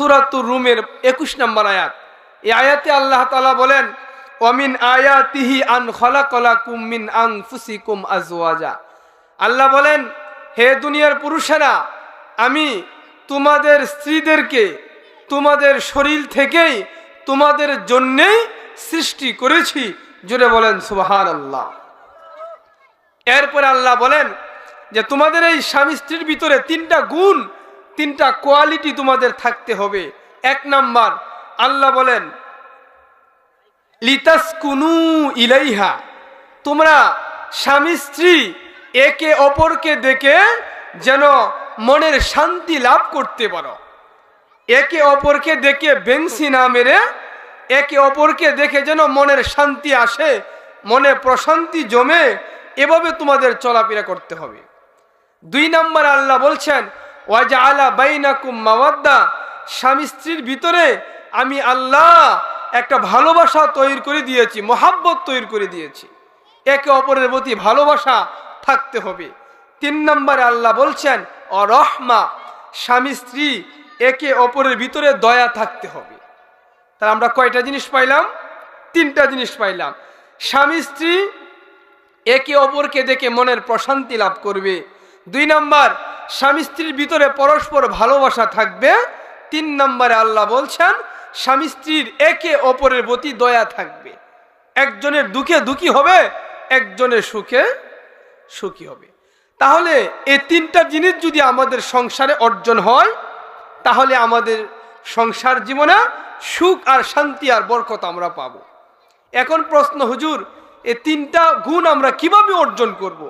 সুরাতুর রুমের একুশ নম্বর আয়াত। এই আয়াতে আল্লাহ তালা বলেন অমিন আয়াতিহি আন খলাকলা কুমিন আং ফুসিকুম আজওয়াজা। আল্লাহ বলেন, হে দুনিয়ার পুরুষেরা, আমি তোমাদের স্ত্রীদেরকে তোমাদের শরীর থেকেই তোমাদের জন্যেই সৃষ্টি করেছি। জুড়ে বলেন সুবাহান আল্লাহ এরপরে আল্লাহ বলেন যে, তোমাদের এই স্বামী স্ত্রীর ভিতরে তিনটা গুণ তিনটা কোয়ালিটি তোমাদের থাকতে হবে। এক নাম্বার, আল্লাহ বলেন, লিতাসকুনু ইলাইহা। তোমরা স্বামী স্ত্রী একে অপরকে দেখে যেন মনের শান্তি লাভ করতে পারো। একে অপরকে দেখে বেংসি না মেরে, একে অপরকে দেখে যেন মনের শান্তি আসে, মনে প্রশান্তি জমে, এভাবে তোমাদের চলাফেরা করতে হবে। দুই নাম্বার, আল্লাহ বলছেন ওয়াজা আলা বাইনাকুম মাওয়াদ্দা। স্বামী স্ত্রীর ভিতরে আমি আল্লাহ একটা ভালোবাসা তৈরি করে দিয়েছি, মহাব্বত তৈরি করে দিয়েছি। একে অপরের প্রতি ভালোবাসা থাকতে হবে। তিন নম্বরে আল্লাহ বলছেন, অরহমা, স্বামী স্ত্রী একে অপরের ভিতরে দয়া থাকতে হবে। তাহলে আমরা কয়টা জিনিস পাইলাম? তিনটা জিনিস পাইলাম। স্বামী স্ত্রী একে অপরকে দেখে মনের প্রশান্তি লাভ করবে। দুই নাম্বার স্বামী স্ত্রীর ভিতরে পরস্পর ভালোবাসা থাকবে। তিন নম্বরে আল্লাহ বলছেন, স্বামী স্ত্রীর একে অপরের প্রতি দয়া থাকবে। একজনের দুঃখে দুঃখী হবে, একজনের সুখে সুখী হবে। তাহলে এই তিনটা জিনিস যদি আমাদের সংসারে অর্জন হয়, তাহলে আমাদের সংসার জীবনে সুখ আর শান্তি আর বরকত আমরা পাব। এখন প্রশ্ন, হুজুর, এই তিনটা গুণ আমরা কীভাবে অর্জন করব।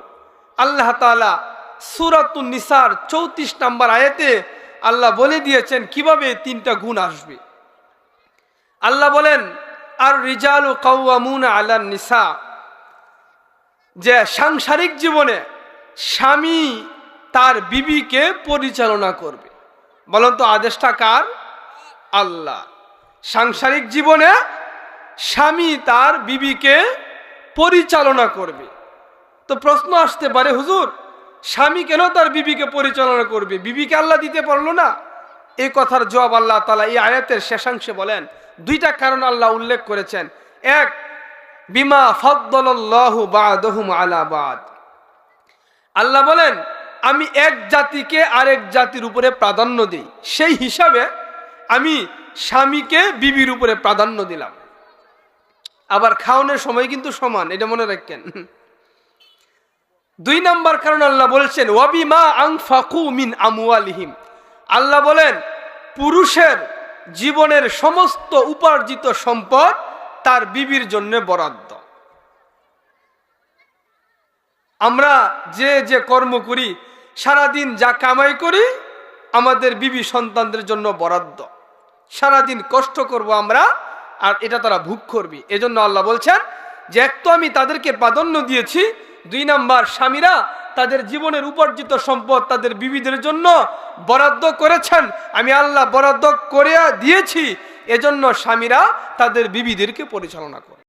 আল্লাহ তালা সুরাতুন নিসার চৌত্রিশ নাম্বার আয়াতে আল্লাহ বলে দিয়েছেন, কীভাবে তিনটা গুণ আসবে? আল্লাহ বলেন, আর রিজাল ও কাউয়ামুন আল্লাহ নিসা। যে সাংসারিক জীবনে স্বামী তার বিবিকে পরিচালনা করবে। বলেন তো, আদেশটা কার? আল্লাহ। সাংসারিক জীবনে স্বামী তার বিবিকে পরিচালনা করবে। তো প্রশ্ন আসতে পারে, হুজুর স্বামী কেন তার বিবিকে পরিচালনা করবে? বিবিকে আল্লাহ দিতে পারল না। এই কথার জবাব আল্লাহ তালা এই আয়াতের শেষাংশে বলেন, দুইটা কারণ আল্লাহ উল্লেখ করেছেন। এক, বিমা বাদহুম আলা আল্লাহ বলেন, আমি এক জাতিকে আরেক জাতির উপরে প্রাধান্য দিই। সেই হিসাবে আমি স্বামীকে বিবির উপরে প্রাধান্য দিলাম। আবার খাওয়ানোর সময় কিন্তু সমান, এটা মনে রাখেন। দুই নাম্বার কারণ আল্লাহ বলছেন, ওয়াবিমা আং ফাকু মিন আমুয়ালিহিম আল্লাহ বলেন, পুরুষের জীবনের সমস্ত উপার্জিত সম্পদ তার বিবির জন্য বরাদ্দ। আমরা যে যে কর্ম করি, সারাদিন যা কামাই করি, আমাদের বিবি সন্তানদের জন্য বরাদ্দ। সারাদিন কষ্ট করব আমরা, আর এটা তারা ভোগ করবি। এজন্য আল্লাহ বলছেন যে, এক তো আমি তাদেরকে প্রাধান্য দিয়েছি দুই নাম্বার, স্বামীরা তাদের জীবনের উপার্জিত সম্পদ তাদের বিবিদের জন্য বরাদ্দ করেছেন। আমি আল্লাহ বরাদ্দ করে দিয়েছি, এজন্য স্বামীরা তাদের বিবিদেরকে পরিচালনা করে